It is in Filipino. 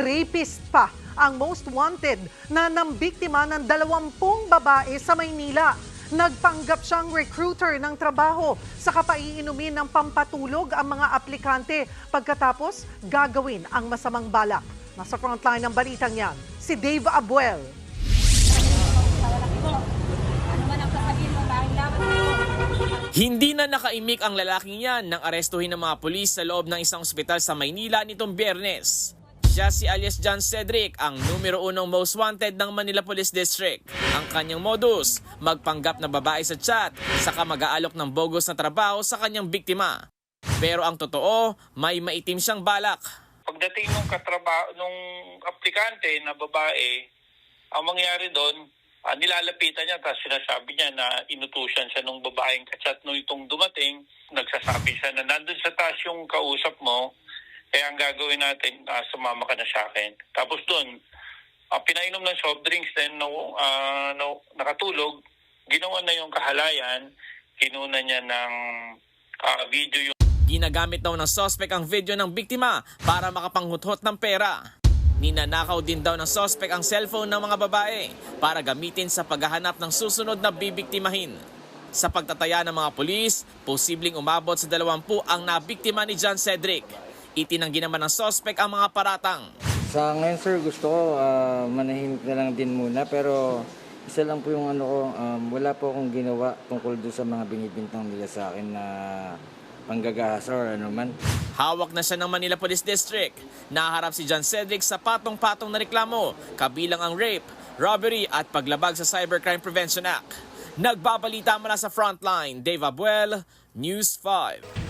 Rapist pa ang most wanted na nambiktima ng dalawampung babae sa Maynila. Nagpanggap siyang recruiter ng trabaho sa kapaiinumin ng pampatulog ang mga aplikante pagkatapos gagawin ang masamang balak. Nasa frontline ng balitang yan, si Dave Abuel. Hindi na nakaimik ang lalaking yan nang arestuhin ng mga pulis sa loob ng isang ospital sa Maynila nitong biyernes. Si alias John Cedric, ang numero unong most wanted ng Manila Police District. Ang kanyang modus, magpanggap na babae sa chat, saka mag-aalok ng bogus na trabaho sa kanyang biktima. Pero ang totoo, may maitim siyang balak. pagdating nung katrabaho nung aplikante na babae, ang mangyari doon, ah, nilalapitan niya tapos sinasabi niya na inutusan siya nung babaeng kachat nung itong dumating, nagsasabi siya na nandun sa taas yung kausap mo, kaya ang gagawin natin, ah, sumama ka na sa akin. Tapos doon, ah, pinainom ng soft drinks then no, ah, no, nakatulog, ginawa na yung kahalayan, kinuna niya ng ah, video yung Ginagamit daw ng suspect ang video ng biktima para makapanghuthot ng pera. Ninanakaw din daw ng suspect ang cellphone ng mga babae para gamitin sa paghahanap ng susunod na bibiktimahin. Sa pagtataya ng mga pulis, posibleng umabot sa 20 ang nabiktima ni John Cedric. Itinanggi naman ng suspect ang mga paratang. Sa ngayon sir, gusto ko ah, manahimik na lang din muna pero isa lang po yung ano ko, um, wala po akong ginawa tungkol doon sa mga binibintang nila sa akin na panggagahas or ano man. Hawak na siya ng Manila Police District. Naharap si John Cedric sa patong-patong na reklamo, kabilang ang rape, robbery at paglabag sa Cybercrime Prevention Act. Nagbabalita mula sa frontline, Dave Abuel, News 5.